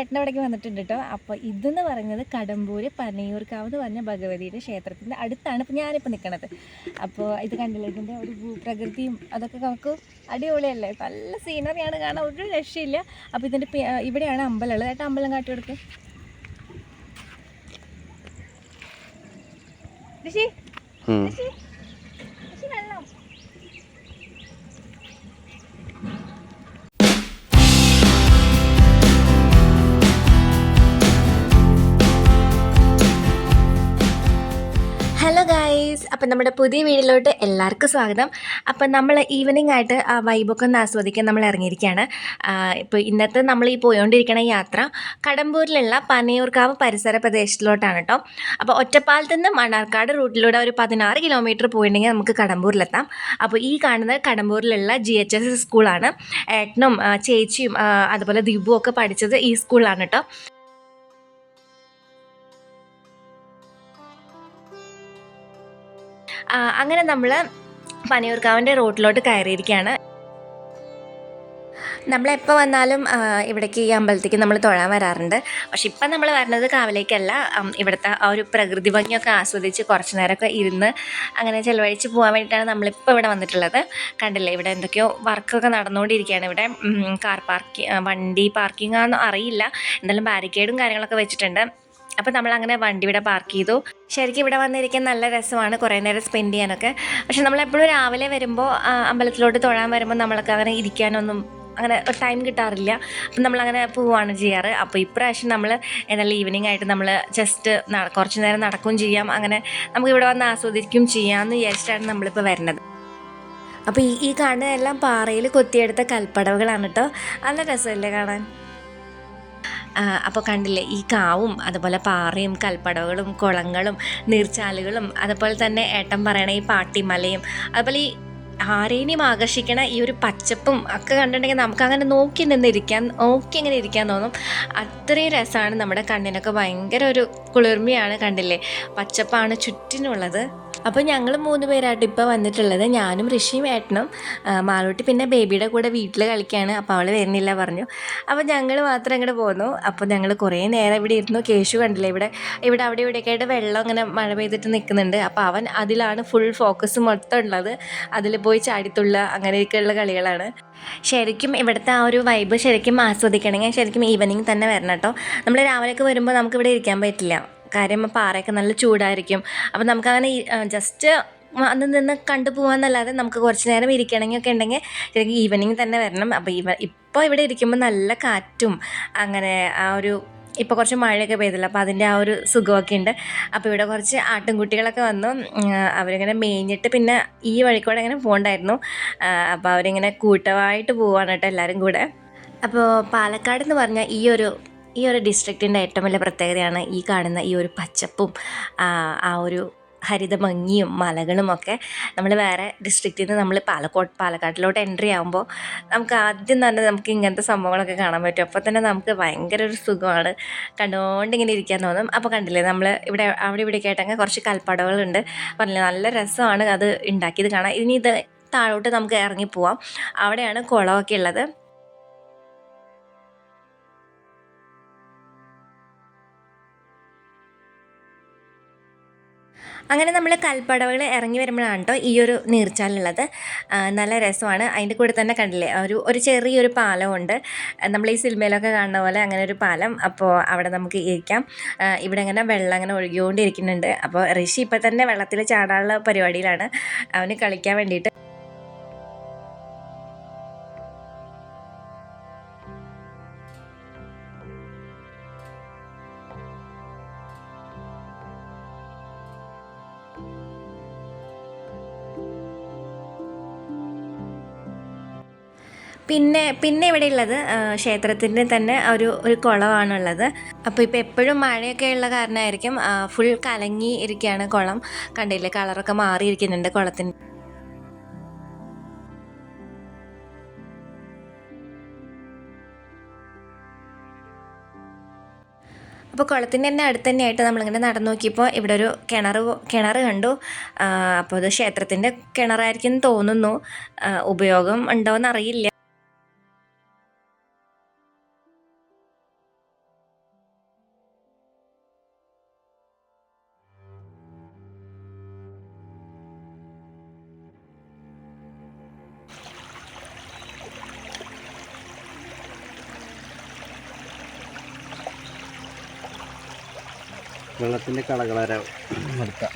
ഏട്ടനവിടേക്ക് വന്നിട്ടുണ്ട് കേട്ടോ അപ്പോൾ ഇതെന്ന് പറയുന്നത് കടമ്പൂര് പനയൂർക്കാവ് എന്ന് പറഞ്ഞ ഭഗവതിയുടെ ക്ഷേത്രത്തിന്റെ അടുത്താണ് ഇപ്പോൾ ഞാനിപ്പോൾ നിൽക്കണത് അപ്പോൾ ഇത് കണ്ടില്ലേ? ഇതിന്റെ ഒരു ഭൂപ്രകൃതിയും അതൊക്കെ നമുക്ക് അടിപൊളിയല്ലേ? നല്ല സീനറിയാണ് കാണാൻ ഒരു രക്ഷയില്ല. അപ്പോൾ ഇതിന്റെ ഇവിടെയാണ് അമ്പലം. ഉള്ളത് ഏട്ടാ അമ്പലം കാട്ടി കൊടുക്ക്. ഋഷി ഋഷി. അപ്പം നമ്മുടെ പുതിയ വീഡിയോയിലോട്ട് എല്ലാവർക്കും സ്വാഗതം. അപ്പം നമ്മൾ ഈവനിങ് ആയിട്ട് ആ വൈബൊക്കെ ഒന്ന് ആസ്വദിക്കാൻ നമ്മൾ ഇറങ്ങിയിരിക്കുകയാണ്. ഇപ്പോൾ ഇന്നത്തെ നമ്മൾ ഈ പോയോണ്ടിരിക്കുന്ന യാത്ര കടമ്പൂരിലുള്ള പനയൂർക്കാവ് പരിസര പ്രദേശത്തിലോട്ടാണ് കേട്ടോ അപ്പോൾ ഒറ്റപ്പാലത്ത് നിന്ന് മണ്ണാർക്കാട് റൂട്ടിലൂടെ ഒരു പതിനാറ് കിലോമീറ്റർ പോയിട്ടുണ്ടെങ്കിൽ നമുക്ക് കടമ്പൂരിലെത്താം. അപ്പോൾ ഈ കാണുന്നത് കടമ്പൂരിലുള്ള ജി എച്ച് എസ് സ്കൂളാണ് ഏട്ടനും ചേച്ചിയും അതുപോലെ ദിബുവും ഒക്കെ പഠിച്ചത് ഈ സ്കൂളിലാണ് കേട്ടോ അങ്ങനെ നമ്മൾ പനയൂർക്കാവിന്റെ റോട്ടിലോട്ട് കയറിയിരിക്കുകയാണ്. നമ്മളെപ്പോൾ വന്നാലും ഇവിടേക്ക് ഈ അമ്പലത്തേക്ക് നമ്മൾ തൊഴാൻ വരാറുണ്ട്. പക്ഷെ ഇപ്പം നമ്മൾ വരുന്നത് കാവിലേക്കല്ല. ഇവിടുത്തെ ആ ഒരു പ്രകൃതി ഭംഗിയൊക്കെ ആസ്വദിച്ച് കുറച്ച് നേരമൊക്കെ ഇരുന്ന് അങ്ങനെ ചിലവഴിച്ച് പോകാൻ വേണ്ടിയിട്ടാണ് നമ്മളിപ്പോൾ ഇവിടെ വന്നിട്ടുള്ളത്. കണ്ടില്ലേ ഇവിടെ എന്തൊക്കെയോ വർക്കൊക്കെ നടന്നുകൊണ്ടിരിക്കുകയാണ് ഇവിടെ. കാർ പാർക്കിംഗ് വണ്ടി പാർക്കിംഗ് അറിയില്ല. എന്തായാലും ബാരിക്കേഡും കാര്യങ്ങളൊക്കെ വെച്ചിട്ടുണ്ട്. അപ്പോൾ നമ്മൾ അങ്ങനെ വണ്ടി ഇവിടെ പാർക്ക് ചെയ്തു. ശരിക്കും ഇവിടെ വന്നിരിക്കാൻ നല്ല രസമാണ് കുറേ നേരം സ്പെൻഡ് ചെയ്യാനൊക്കെ. പക്ഷെ നമ്മൾ എപ്പോഴും രാവിലെ വരുമ്പോൾ അമ്പലത്തിലോട്ട് തൊഴാൻ വരുമ്പോൾ നമ്മൾക്ക് അങ്ങനെ ഇരിക്കാനൊന്നും അങ്ങനെ ടൈം കിട്ടാറില്ല. അപ്പം നമ്മളങ്ങനെ പോവുകയാണ് ചെയ്യാറ്. അപ്പോൾ ഇപ്രാവശ്യം നമ്മൾ എന്നാൽ ഈവനിങ് ആയിട്ട് നമ്മൾ ജസ്റ്റ് കുറച്ച് നേരം നടക്കുകയും ചെയ്യാം. അങ്ങനെ നമുക്ക് ഇവിടെ വന്ന് ആസ്വദിക്കുകയും ചെയ്യാമെന്ന് വിചാരിച്ചിട്ടാണ് നമ്മളിപ്പോൾ വരുന്നത്. അപ്പോൾ ഈ ഈ കാണുന്നതെല്ലാം പാറയിൽ കൊത്തിയെടുത്ത കൽപ്പടവുകളാണ് കേട്ടോ നല്ല രസമല്ലേ കാണാൻ? അപ്പോൾ കണ്ടില്ലേ ഈ കാവും അതുപോലെ പാറയും കൽപ്പടവുകളും കുളങ്ങളും നീർച്ചാലുകളും അതുപോലെ തന്നെ ഏട്ടൻ പറയണ ഈ പാട്ടിമലയും അതുപോലെ ഈ ആരേനെയും ആകർഷിക്കണ ഈ ഒരു പച്ചപ്പും ഒക്കെ കണ്ടിട്ടുണ്ടെങ്കിൽ നമുക്ക് അങ്ങനെ നോക്കി നിന്നിരിക്കാൻ നോക്കി ഇങ്ങനെ ഇരിക്കാൻ തോന്നും. അത്രയും രസമാണ് നമ്മുടെ കണ്ണിനൊക്കെ. ഭയങ്കര ഒരു കുളിർമയാണ് കണ്ടില്ലേ. പച്ചപ്പാണ് ചുറ്റിനുള്ളത്. അപ്പോൾ ഞങ്ങൾ മൂന്ന് പേരായിട്ട് ഇപ്പോൾ വന്നിട്ടുള്ളത്. ഞാനും ഋഷിയും ഏട്ടനും മാളോട്ടി പിന്നെ ബേബിയുടെ കൂടെ വീട്ടിൽ കളിക്കുകയാണ് അപ്പോൾ അവൾ വരുന്നില്ല പറഞ്ഞു. അപ്പോൾ ഞങ്ങൾ മാത്രം അങ്ങോട്ട് പോന്നു. അപ്പോൾ ഞങ്ങൾ കുറേ നേരം ഇവിടെ ഇരുന്നു. കേശു കണ്ടില്ലേ ഇവിടെ ഇവിടെ അവിടെ ഇവിടെയൊക്കെ ആയിട്ട് വെള്ളം ഇങ്ങനെ മഴ പെയ്തിട്ട് നിൽക്കുന്നുണ്ട് അപ്പോൾ അവൻ അതിലാണ് ഫുൾ ഫോക്കസ് മൊത്തം ഉള്ളത്. അതിൽ പോയി ചാടിത്തുള്ള അങ്ങനെയൊക്കെയുള്ള കളികളാണ്. ശരിക്കും ഇവിടുത്തെ ആ ഒരു വൈബ് ശരിക്കും ആസ്വദിക്കണമെങ്കിൽ ശരിക്കും ഈവനിങ് തന്നെ വരണം കേട്ടോ. നമ്മൾ രാവിലെയൊക്കെ വരുമ്പോൾ നമുക്ക് ഇവിടെ ഇരിക്കാൻ പറ്റില്ല. കാര്യം പാറയൊക്കെ നല്ല ചൂടായിരിക്കും. അപ്പം നമുക്കങ്ങനെ ജസ്റ്റ് അന്ന് നിന്ന് കണ്ടു പോകാമെന്നല്ലാതെ നമുക്ക് കുറച്ച് നേരം ഇരിക്കണമെങ്കിൽ ഒക്കെ ഉണ്ടെങ്കിൽ ശരിക്കും ഈവനിങ് തന്നെ വരണം. അപ്പോൾ ഈവ ഇപ്പോൾ ഇവിടെ ഇരിക്കുമ്പോൾ നല്ല കാറ്റും അങ്ങനെ ആ ഒരു ഇപ്പോൾ കുറച്ച് മഴയൊക്കെ പെയ്തല്ലോ. അപ്പോൾ അതിന്റെ ആ ഒരു സുഖമൊക്കെ ഉണ്ട്. അപ്പോൾ ഇവിടെ കുറച്ച് ആട്ടിൻകുട്ടികളൊക്കെ വന്നു. അവരിങ്ങനെ മേഞ്ഞിട്ട് പിന്നെ ഈ വഴിക്കൂടെ ഇങ്ങനെ പോകണ്ടായിരുന്നു അപ്പോൾ അവരിങ്ങനെ കൂട്ടമായിട്ട് പോവാണ് കേട്ടോ എല്ലാവരും കൂടെ. അപ്പോൾ പാലക്കാട് എന്ന് പറഞ്ഞാൽ ഈ ഒരു ഈ ഒരു ഡിസ്ട്രിക്റ്റിന്റെ ഏറ്റവും വലിയ പ്രത്യേകതയാണ് ഈ കാണുന്ന ഈ ഒരു പച്ചപ്പും ആ, ഒരു ഹരിത ഭംഗിയും മലകളും ഒക്കെ നമ്മൾ വേറെ ഡിസ്ട്രിക്റ്റിൽ നിന്ന് നമ്മൾ പാലക്കോട്ട് പാലക്കാട്ടിലോട്ട് എൻട്രി ആകുമ്പോൾ നമുക്ക് ആദ്യം തന്നെ നമുക്ക് ഇങ്ങനത്തെ സംഭവങ്ങളൊക്കെ കാണാൻ പറ്റും. അപ്പോൾ തന്നെ നമുക്ക് ഭയങ്കര ഒരു സുഖമാണ്. കണ്ടുകൊണ്ട് ഇങ്ങനെ ഇരിക്കാൻ തോന്നും. അപ്പോൾ കണ്ടില്ലേ നമ്മൾ ഇവിടെ അവിടെ ഇവിടെ കേട്ടെങ്കിൽ കുറച്ച് കൽപ്പടകളുണ്ട്. പറഞ്ഞില്ലേ നല്ല രസമാണ് അത് ഉണ്ടാക്കിയത് കാണാൻ. ഇനി ഇത് താഴോട്ട് നമുക്ക് ഇറങ്ങി പോവാം. അവിടെയാണ് കുളമൊക്കെ ഉള്ളത്. അങ്ങനെ നമ്മൾ കൽപ്പടവുകൾ ഇറങ്ങി വരുമ്പോഴാണ് കേട്ടോ ഈ ഒരു നീർച്ചാലുള്ളത്. നല്ല രസമാണ്. അതിന്റെ കൂടെ തന്നെ കണ്ടില്ലേ ഒരു ഒരു ചെറിയൊരു പാലമുണ്ട്. നമ്മൾ ഈ സിനിമയിലൊക്കെ കാണുന്ന പോലെ അങ്ങനെ ഒരു പാലം. അപ്പോൾ അവിടെ നമുക്ക് ഇരിക്കാം. ഇവിടെ അങ്ങനെ വെള്ളം അങ്ങനെ ഒഴുകിക്കൊണ്ടിരിക്കുന്നുണ്ട്. അപ്പോൾ ഋഷി ഇപ്പം തന്നെ വെള്ളത്തിൽ ചാടാനുള്ള പരിപാടിയിലാണ്. അവന് കളിക്കാൻ വേണ്ടിയിട്ട്. പിന്നെ പിന്നെ ഇവിടെ ഉള്ളത് ക്ഷേത്രത്തിന്റെ തന്നെ ഒരു ഒരു കുളമാണുള്ളത്. അപ്പോൾ ഇപ്പോൾ എപ്പോഴും മഴയൊക്കെ ഉള്ള കാരണമായിരിക്കും ഫുൾ കലങ്ങി ഇരിക്കുകയാണ് കുളം. കണ്ടില്ലേ കളറൊക്കെ മാറിയിരിക്കുന്നുണ്ട് കുളത്തിന്. അപ്പോൾ കുളത്തിന്റെ തന്നെ അടുത്ത് തന്നെയായിട്ട് നമ്മളിങ്ങനെ നടന്നു നോക്കിയപ്പോൾ ഇവിടെ ഒരു കിണർ കിണർ കണ്ടു. അപ്പോൾ അത് ക്ഷേത്രത്തിന്റെ കിണറായിരിക്കും തോന്നുന്നു. ഉപയോഗം ഉണ്ടോയെന്ന് അറിയില്ല വെള്ളത്തിന്റെ കളകളര എടുക്കാം.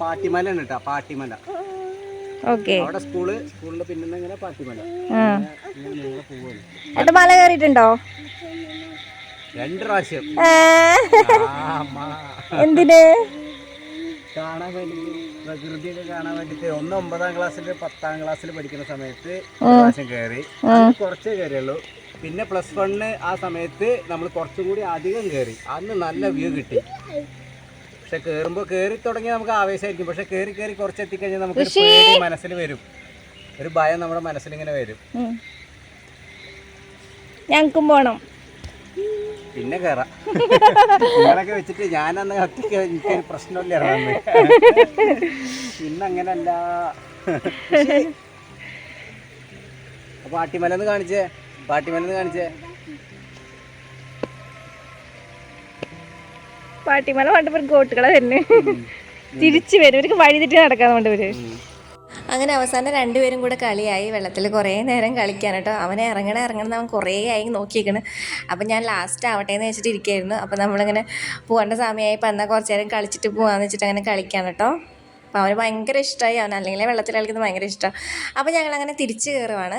പാട്ടിമല ഉണ്ട് കേട്ടോ പാട്ടിമല. ഓക്കെ. അവിടെ സ്കൂൾ സ്കൂളിന്റെ പിന്നെ ഇങ്ങനെ പാട്ടിമല. എന്നിട്ട് മല കയറിയിട്ടുണ്ടോ? രണ്ട് പ്രാവശ്യം. എന്തിന്? കാണാൻ വേണ്ടി പ്രകൃതിയൊക്കെ കാണാൻ വേണ്ടിട്ട് ഒന്ന് ഒമ്പതാം ക്ലാസ്സിൽ പത്താം ക്ലാസ്സിൽ പഠിക്കുന്ന സമയത്ത് പ്രാവശ്യം കയറി കുറച്ചേ കയറിയുള്ളൂ പിന്നെ പ്ലസ് വണ്ണ് ആ സമയത്ത് നമ്മൾ കുറച്ചും കൂടി അധികം കയറി അന്ന് നല്ല വ്യൂ കിട്ടി. പക്ഷെ കയറുമ്പോൾ കയറി തുടങ്ങി നമുക്ക് ആവേശമായിരിക്കും പക്ഷെ കയറി കയറി കുറച്ച് എത്തിക്കഴിഞ്ഞാൽ നമുക്ക് പേടി മനസ്സിൽ വരും. ഒരു ഭയം നമ്മുടെ മനസ്സിൽ ഇങ്ങനെ വരും ഞങ്ങൾക്കും പോണം. പിന്നെ കയറാം നിങ്ങളൊക്കെ വെച്ചിട്ട് ഞാനന്ന് ഒറ്റയ്ക്ക് എനിക്കൊരു പ്രശ്നമില്ല ഇറങ്ങുന്നത് പിന്നെ അങ്ങനല്ല പാട്ടിമലെന്ന് കാണിച്ചേ. പാട്ടിമലന്ന് കാണിച്ചേ. പാട്ടിമല കണ്ടപ്പോൾ ഗോട്ടുകളെ തന്നെ തിരിച്ചു വരും. ഇവർക്ക് വഴി തെറ്റി നടക്കാൻ കൊണ്ട് വരും. ഉം. അങ്ങനെ അവസാനം രണ്ടുപേരും കൂടെ കളിയായി. വെള്ളത്തിൽ കുറേ നേരം കളിക്കാൻ കേട്ടോ. അവനെ ഇറങ്ങണ ഇറങ്ങണം അവൻ കുറേ ആയി നോക്കിയിരിക്കണ് അപ്പം ഞാൻ ലാസ്റ്റ് ആവട്ടെ എന്ന് വെച്ചിട്ട് ഇരിക്കുകയായിരുന്നു അപ്പം നമ്മളിങ്ങനെ പോകേണ്ട സമയമായപ്പോൾ എന്നാൽ കുറച്ച് നേരം കളിച്ചിട്ട് പോകാമെന്ന് വെച്ചിട്ട് അങ്ങനെ കളിക്കാൻ കേട്ടോ. അപ്പോൾ അവന് ഭയങ്കര ഇഷ്ടമായി അവൻ അല്ലെങ്കിൽ വെള്ളത്തിൽ കളിക്കുന്നത് ഭയങ്കര ഇഷ്ടമാണ് അപ്പോൾ ഞങ്ങളങ്ങനെ തിരിച്ചു കയറുവാണ്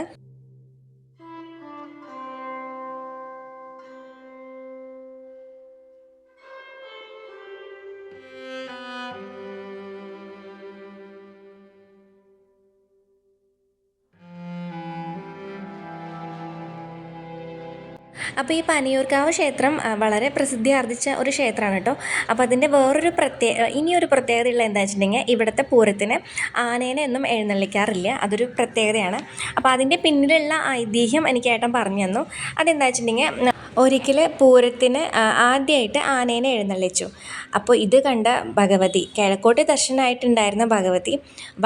അപ്പോൾ ഈ പനിയൂർക്കാവ് ക്ഷേത്രം വളരെ പ്രസിദ്ധി ആർജിച്ച ഒരു ക്ഷേത്രമാണ് കേട്ടോ. അപ്പോൾ അതിന്റെ വേറൊരു പ്രത്യേക ഇനിയൊരു പ്രത്യേകതയുള്ള എന്താ വെച്ചിട്ടുണ്ടെങ്കിൽ ഇവിടുത്തെ പൂരത്തിന് ആനേനെ ഒന്നും എഴുന്നള്ളിക്കാറില്ല. അതൊരു പ്രത്യേകതയാണ്. അപ്പോൾ അതിന്റെ പിന്നിലുള്ള ഐതിഹ്യം എനിക്ക് ഏട്ടൻ പറഞ്ഞു തന്നു. അതെന്താ വെച്ചിട്ടുണ്ടെങ്കിൽ ഒരിക്കൽ പൂരത്തിന് ആദ്യമായിട്ട് ആനേനെ എഴുന്നള്ളിച്ചു. അപ്പോൾ ഇത് കണ്ട ഭഗവതി കിഴക്കോട്ട് ദർശനമായിട്ടുണ്ടായിരുന്ന ഭഗവതി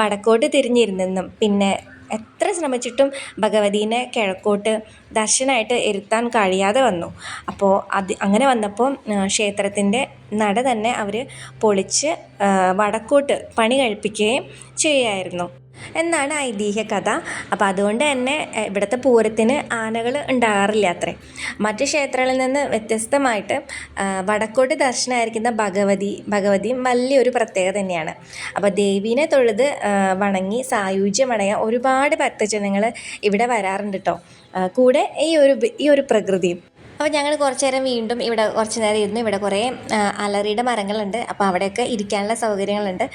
വടക്കോട്ട് തിരിഞ്ഞിരുന്നെന്നും പിന്നെ എത്ര ശ്രമിച്ചിട്ടും ഭഗവതീനെ കിഴക്കോട്ട് ദർശനമായിട്ട് ഇരുത്താൻ കഴിയാതെ വന്നു. അപ്പോൾ അത് അങ്ങനെ വന്നപ്പോൾ ക്ഷേത്രത്തിന്റെ നട തന്നെ അവർ പൊളിച്ച് വടക്കോട്ട് പണി കഴിപ്പിക്കുകയും ചെയ്യുമായിരുന്നു എന്നാണ് ഐതിഹ്യ കഥ. അപ്പോൾ അതുകൊണ്ട് തന്നെ ഇവിടുത്തെ പൂരത്തിന് ആനകൾ ഉണ്ടാകാറില്ല അത്രേ. മറ്റ് ക്ഷേത്രങ്ങളിൽ നിന്ന് വ്യത്യസ്തമായിട്ട് വടക്കോട്ട് ദർശനമായിരിക്കുന്ന ഭഗവതി ഭഗവതിയും വലിയൊരു പ്രത്യേകത തന്നെയാണ്. അപ്പോൾ ദേവീനെ തൊഴുത് വണങ്ങി സായുജ്യമടങ്ങിയ ഒരുപാട് ഭക്തജനങ്ങൾ ഇവിടെ വരാറുണ്ട് കേട്ടോ കൂടെ ഈ ഒരു ഈ ഒരു പ്രകൃതിയും. അപ്പോൾ ഞങ്ങൾ കുറച്ച് നേരം വീണ്ടും ഇവിടെ കുറച്ച് നേരം ഇരുന്നു ഇവിടെ കുറേ അലറിയുടെ മരങ്ങളുണ്ട്. അപ്പോൾ അവിടെയൊക്കെ ഇരിക്കാനുള്ള സൗകര്യങ്ങളുണ്ട്.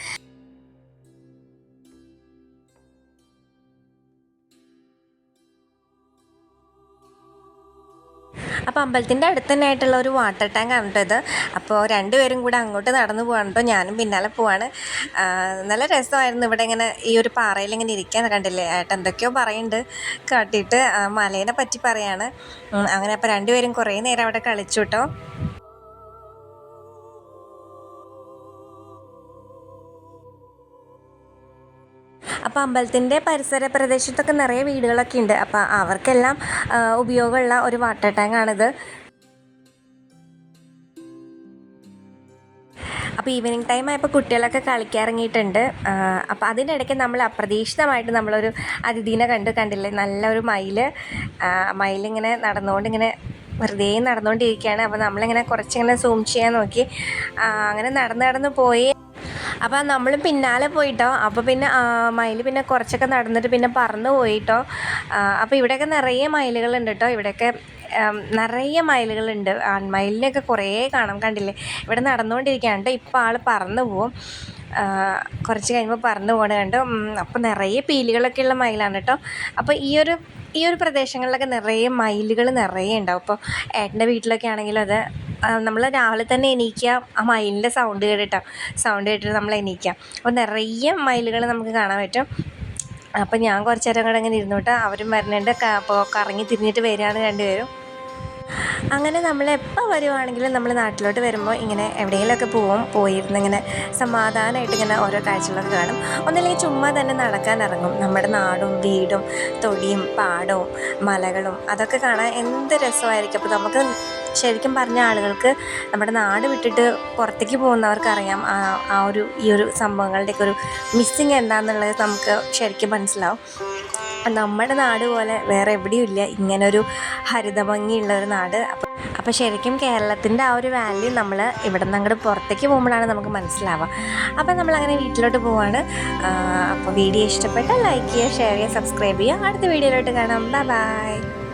അപ്പോൾ അമ്പലത്തിന്റെ അടുത്ത് തന്നെ ആയിട്ടുള്ള ഒരു വാട്ടർ ടാങ്ക് ആണ് ഇത്. അപ്പോൾ രണ്ടുപേരും കൂടെ അങ്ങോട്ട് നടന്നു പോകണ്ടോ ഞാനും പിന്നാലെ പോവാണ്. നല്ല രസമായിരുന്നു ഇവിടെ ഇങ്ങനെ ഈ ഒരു പാറയിൽ ഇങ്ങനെ ഇരിക്കാൻ കണ്ടില്ലേ? ഏട്ടൻ എന്തൊക്കെയോ പറയുന്നുണ്ട്. കാട്ടിയിട്ട് മലേനെ പറ്റി പറയാണ്. അങ്ങനെ അപ്പോൾ രണ്ടുപേരും കുറേ നേരം അവിടെ കളിച്ചു കേട്ടോ അപ്പോൾ അമ്പലത്തിന്റെ പരിസര പ്രദേശത്തൊക്കെ നിറയെ വീടുകളൊക്കെ ഉണ്ട്. അപ്പോൾ അവർക്കെല്ലാം ഉപയോഗമുള്ള ഒരു വാട്ടർ ടാങ്ക് ടാങ്കാണിത് അപ്പോൾ ഈവനിങ് ടൈം ആയപ്പോൾ കുട്ടികളൊക്കെ കളിക്കിറങ്ങിയിട്ടുണ്ട് അപ്പോൾ അതിനിടയ്ക്ക് നമ്മൾ അപ്രതീക്ഷിതമായിട്ട് നമ്മളൊരു അതിഥീനെ കണ്ട് കണ്ടില്ലേ? നല്ലൊരു മയിൽ മയിലിങ്ങനെ നടന്നുകൊണ്ട് ഇങ്ങനെ വെറുതെ നടന്നുകൊണ്ടിരിക്കുകയാണ്. അപ്പോൾ നമ്മളിങ്ങനെ കുറച്ചിങ്ങനെ സൂം ചെയ്യാൻ നോക്കി. അങ്ങനെ നടന്ന് നടന്ന് പോയി. അപ്പോൾ നമ്മൾ പിന്നാലെ പോയിട്ടോ. അപ്പോൾ പിന്നെ മയിൽ പിന്നെ കുറച്ചൊക്കെ നടന്നിട്ട് പിന്നെ പറന്ന് പോയിട്ടോ. അപ്പോൾ ഇവിടെയൊക്കെ നിറയെ മയിലുകളുണ്ട് കേട്ടോ. ഇവിടെയൊക്കെ നിറയെ മയിലുകളുണ്ട്. ആൺമയിലിനെയൊക്കെ കുറേ കാണാം കണ്ടില്ലേ? ഇവിടെ നടന്നുകൊണ്ടിരിക്കുകയാണ് ഇപ്പോൾ ആൾ പറന്ന് പോവും. കുറച്ച് കഴിയുമ്പോൾ പറന്ന് പോകണ കണ്ടു? അപ്പോൾ നിറയെ പീലികളൊക്കെ ഉള്ള മയിലാണ് കേട്ടോ. അപ്പോൾ ഈ ഒരു ഈ ഒരു പ്രദേശങ്ങളിലൊക്കെ നിറയെ മയിലുകൾ നിറയെ ഉണ്ടാവും. അപ്പോൾ ഏട്ടന്റെ വീട്ടിലൊക്കെ ആണെങ്കിലും അത് നമ്മൾ രാവിലെ തന്നെ എണീക്കുക ആ മയിലിന്റെ സൗണ്ട് കേട്ടിട്ടോ. സൗണ്ട് കേട്ടിട്ട് നമ്മൾ എണീക്കുക അപ്പോൾ നിറയെ മയിലുകൾ നമുക്ക് കാണാൻ പറ്റും. അപ്പം ഞാൻ കുറച്ച് നേരം കൂടെ അങ്ങനെ ഇരുന്നോട്ട്. അവരും വരുന്നുണ്ട് അപ്പോൾ കറങ്ങി തിരിഞ്ഞിട്ട് വരികയാണ് രണ്ടുപേരും. അങ്ങനെ നമ്മൾ എപ്പോൾ വരുവാണെങ്കിലും നമ്മൾ നാട്ടിലോട്ട് വരുമ്പോൾ ഇങ്ങനെ എവിടെയെങ്കിലുമൊക്കെ പോവും പോയിരുന്ന് ഇങ്ങനെ സമാധാനമായിട്ട് ഇങ്ങനെ ഓരോ കാഴ്ചകളൊക്കെ കാണും. ഒന്നല്ലെങ്കിൽ ചുമ്മാ തന്നെ നടക്കാൻ ഇറങ്ങും. നമ്മുടെ നാടും വീടും തൊടിയും പാടവും മലകളും അതൊക്കെ കാണാൻ എന്ത് രസമായിരിക്കും. അപ്പോൾ നമുക്ക് ശരിക്കും പറഞ്ഞ ആളുകൾക്ക് നമ്മുടെ നാട് വിട്ടിട്ട് പുറത്തേക്ക് പോകുന്നവർക്കറിയാം ആ ഒരു ഈ ഒരു സംഭവങ്ങളുടെയൊക്കെ ഒരു മിസ്സിങ് എന്താണെന്നുള്ളത് നമുക്ക് ശരിക്കും മനസ്സിലാവും. നമ്മുടെ നാട് പോലെ വേറെ എവിടെയും ഇല്ല. ഇങ്ങനൊരു ഹരിതഭംഗിയുള്ള ഒരു നാട്. അപ്പം അപ്പോൾ ശരിക്കും കേരളത്തിന്റെ ആ ഒരു വാല്യൂ നമ്മൾ ഇവിടെ നിന്ന് അങ്ങോട്ട് പുറത്തേക്ക് പോകുമ്പോഴാണ് നമുക്ക് മനസ്സിലാവുക. അപ്പോൾ നമ്മളങ്ങനെ വീട്ടിലോട്ട് പോവാണ്. അപ്പോൾ വീഡിയോ ഇഷ്ടപ്പെട്ടാൽ ലൈക്ക് ചെയ്യുക ഷെയർ ചെയ്യുക സബ്സ്ക്രൈബ് ചെയ്യുക. അടുത്ത വീഡിയോയിലോട്ട് കാണാം. Bye bye